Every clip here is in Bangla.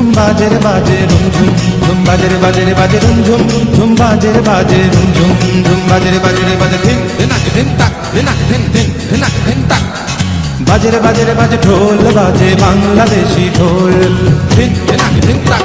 ঝুম বাজের বাজে রুম ঝুম। ঝুম বাজের বাজের বাজে রুম ঝুম। ঝুম বাজের বাজে রুম ঝুম। ঝুম বাজের বাজে ধিন ধিনাক ধিন তাক ধিনাক ধিন ধিন ধিনাক ধিন তাক। বাজের বাজের বাজে ঢোল বাজে বাংলাদেশি ঢোল। ধিন ধিনাক ধিন তাক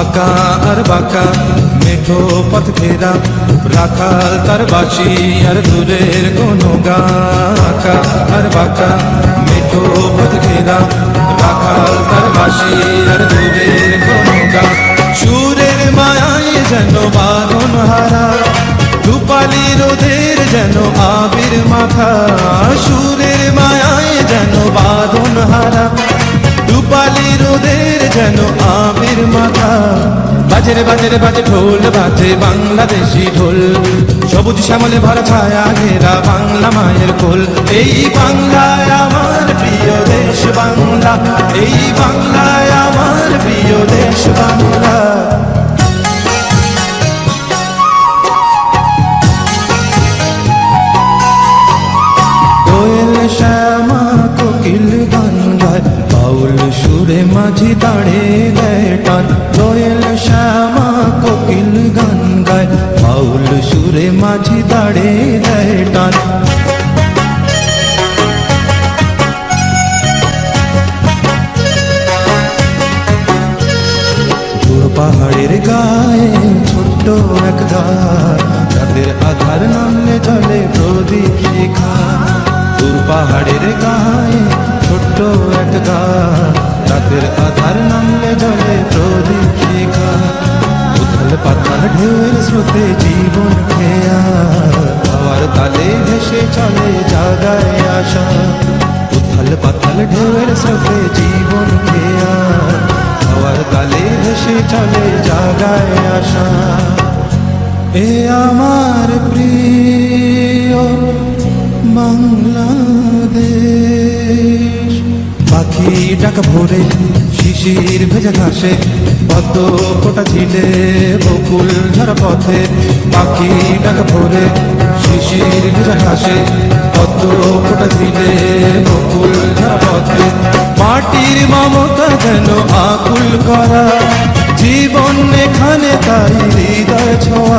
আঁকা আর বাঁকা মেঠো পথ ঘেরা রাখাল তার বাসি আর দূরের কোনো গা আঁকা আর বাঁকা মেঠো পথ ঘেরা রাখাল তার বাসি আর দূরের কোনো গা সুরের মায়ায় যেন বারণ হারা রূপালি রোদের যেন আবির মাথা সুরের মায়ায় যেন বাদন হারা রূপালি রোদের যেন আবির মাথা বাজের বাজের বাজে ঢোল বাজে বাংলাদেশি ঢোল। সবুজ শ্যামলে ভরা ছায়া ঘেরা বাংলা মায়ের কোল। এই বাংলায় আমার প্রিয় দেশ বাংলা। এই বাংলায় আমার প্রিয় দেশ বাংলা। শ্যামা মাঝি দাঁড়ে দেয় টান শ্যামা সুরে মাঝি দাঁড়ে দেয় টান। পাহাড়ের গায়ে ছোট্ট এক ঘর রাতের আধার নামলে জলে প্রদীপ শিখা দূর পাহাড়ের গায়ে ছোট্ট এক ঘর রাতের আধার নামলে জলে চলে জাগায় আশা উথল পাতাল ঢেউয়ের সাথে জীবন খেয়া হাওয়ার তালে ভেসে চলে জাগায় আশা এ আমার প্রিয় পাখি ডাকা ভোরে, শিশির ভেজা ঘাসে পদ্ম ফোটা বকুল ঝরা পথে। পাখি ভোরে, শিশির ভেজা ঘাসে পদ্ম ফোটা বকুল ঝরা পথে। মাটির মমতা যেন আকুল করা, জীবন এখানে তাই হৃদয় ছোঁয়া।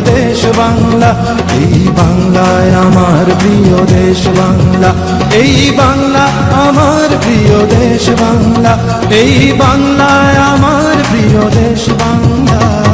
দেশ বাংলা, এই বাংলায় আমার প্রিয় দেশ বাংলা, এই বাংলা আমার প্রিয় দেশ বাংলা, এই বাংলায় আমার প্রিয় দেশ বাংলা।